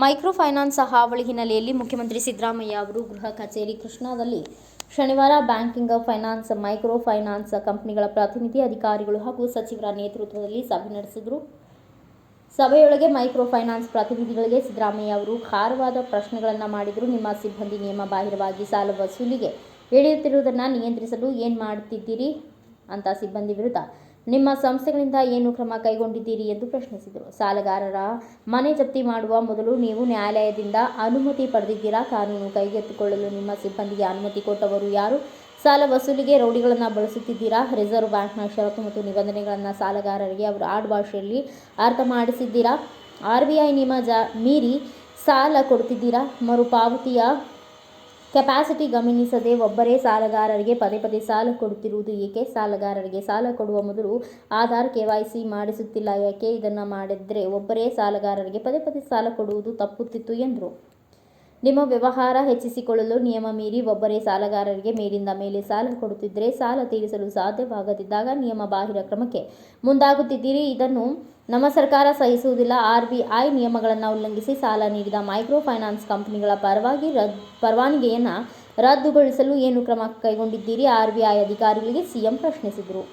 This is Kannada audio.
ಮೈಕ್ರೋ ಫೈನಾನ್ಸ್ ಹಾವಳಿ ಹಿನ್ನೆಲೆಯಲ್ಲಿ ಮುಖ್ಯಮಂತ್ರಿ ಸಿದ್ದರಾಮಯ್ಯ ಅವರು ಗೃಹ ಕಚೇರಿ ಕೃಷ್ಣಾದಲ್ಲಿ ಶನಿವಾರ ಬ್ಯಾಂಕಿಂಗ್ ಫೈನಾನ್ಸ್ ಮೈಕ್ರೋ ಫೈನಾನ್ಸ್ ಕಂಪನಿಗಳ ಪ್ರತಿನಿಧಿ ಅಧಿಕಾರಿಗಳು ಹಾಗೂ ಸಚಿವರ ನೇತೃತ್ವದಲ್ಲಿ ಸಭೆ ನಡೆಸಿದರು. ಸಭೆಯೊಳಗೆ ಮೈಕ್ರೋ ಫೈನಾನ್ಸ್ ಪ್ರತಿನಿಧಿಗಳಿಗೆ ಸಿದ್ದರಾಮಯ್ಯ ಅವರು ಖಾರವಾದ ಪ್ರಶ್ನೆಗಳನ್ನು ಮಾಡಿದರು. ನಿಮ್ಮ ಸಿಬ್ಬಂದಿ ನಿಯಮ ಬಾಹಿರವಾಗಿ ಸಾಲ ವಸೂಲಿಗೆ ಇಳಿಯುತ್ತಿರುವುದನ್ನು ನಿಯಂತ್ರಿಸಲು ಏನು ಮಾಡುತ್ತಿದ್ದೀರಿ ಅಂತ ಸಿಬ್ಬಂದಿ ವಿರುದ್ಧ ನಿಮ್ಮ ಸಂಸ್ಥೆಗಳಿಂದ ಏನು ಕ್ರಮ ಕೈಗೊಂಡಿದ್ದೀರಿ ಎಂದು ಪ್ರಶ್ನಿಸಿದರು. ಸಾಲಗಾರರ ಮನೆ ಜಪ್ತಿ ಮಾಡುವ ಮೊದಲು ನೀವು ನ್ಯಾಯಾಲಯದಿಂದ ಅನುಮತಿ ಪಡೆದಿದ್ದೀರಾ? ಕಾನೂನು ಕೈಗೆತ್ತಿಕೊಳ್ಳಲು ನಿಮ್ಮ ಸಿಬ್ಬಂದಿಗೆ ಅನುಮತಿ ಕೊಟ್ಟವರು ಯಾರು? ಸಾಲ ವಸೂಲಿಗೆ ರೌಡಿಗಳನ್ನು ಬಳಸುತ್ತಿದ್ದೀರಾ? ರಿಸರ್ವ್ ಬ್ಯಾಂಕ್ನ ಷರತ್ತು ಮತ್ತು ನಿಬಂಧನೆಗಳನ್ನು ಸಾಲಗಾರರಿಗೆ ಅವರು ಆಡುಭಾಷೆಯಲ್ಲಿ ಅರ್ಥ ಮಾಡಿಸಿದ್ದೀರಾ? ಆರ್ ಬಿ ಐ ನಿಯಮ ಜ, ಮೀರಿ ಸಾಲ ಕೊಡ್ತಿದ್ದೀರಾ ಮರುಪಾವತಿಯ ಕೆಪಾಸಿಟಿ ಗಮನಿಸದೆ ಒಬ್ಬರೇ ಸಾಲಗಾರರಿಗೆ ಪದೇ ಪದೇ ಸಾಲ ಕೊಡುತ್ತಿರುವುದು ಏಕೆ? ಸಾಲಗಾರರಿಗೆ ಸಾಲ ಕೊಡುವ ಮೊದಲು ಆಧಾರ್ ಕೆವೈಸಿ ಮಾಡಿಸುತ್ತಿಲ್ಲ, ಯಾಕೆ ಇದನ್ನು ಮಾಡಿದ್ರೆ ಒಬ್ಬರೇ ಸಾಲಗಾರರಿಗೆ ಪದೇ ಪದೇ ಸಾಲ ಕೊಡುವುದು ತಪ್ಪುತ್ತಿತ್ತು ಎಂದರು. ನಿಮ್ಮ ವ್ಯವಹಾರ ಹೆಚ್ಚಿಸಿಕೊಳ್ಳಲು ನಿಯಮ ಮೀರಿ ಒಬ್ಬರೇ ಸಾಲಗಾರರಿಗೆ ಮೇಲಿಂದ ಮೇಲೆ ಸಾಲ ಕೊಡುತ್ತಿದ್ದರೆ ಸಾಲ ತೀರಿಸಲು ಸಾಧ್ಯವಾಗದಿದ್ದಾಗ ನಿಯಮ ಬಾಹಿರ ಕ್ರಮಕ್ಕೆ ಮುಂದಾಗುತ್ತಿದ್ದೀರಿ. ಇದನ್ನು ನಮ್ಮ ಸರ್ಕಾರ ಸಹಿಸುವುದಿಲ್ಲ. ಆರ್ ಬಿ ಐ ನಿಯಮಗಳನ್ನು ಉಲ್ಲಂಘಿಸಿ ಸಾಲ ನೀಡಿದ ಮೈಕ್ರೋ ಫೈನಾನ್ಸ್ ಕಂಪನಿಗಳ ಪರವಾಗಿ ರದ್ ಪರವಾನಗಿಯನ್ನು ರದ್ದುಗೊಳಿಸಲು ಏನು ಕ್ರಮ ಕೈಗೊಂಡಿದ್ದೀರಿ? ಆರ್ ಬಿ ಐ ಅಧಿಕಾರಿಗಳಿಗೆ ಸಿಎಂ ಪ್ರಶ್ನಿಸಿದರು.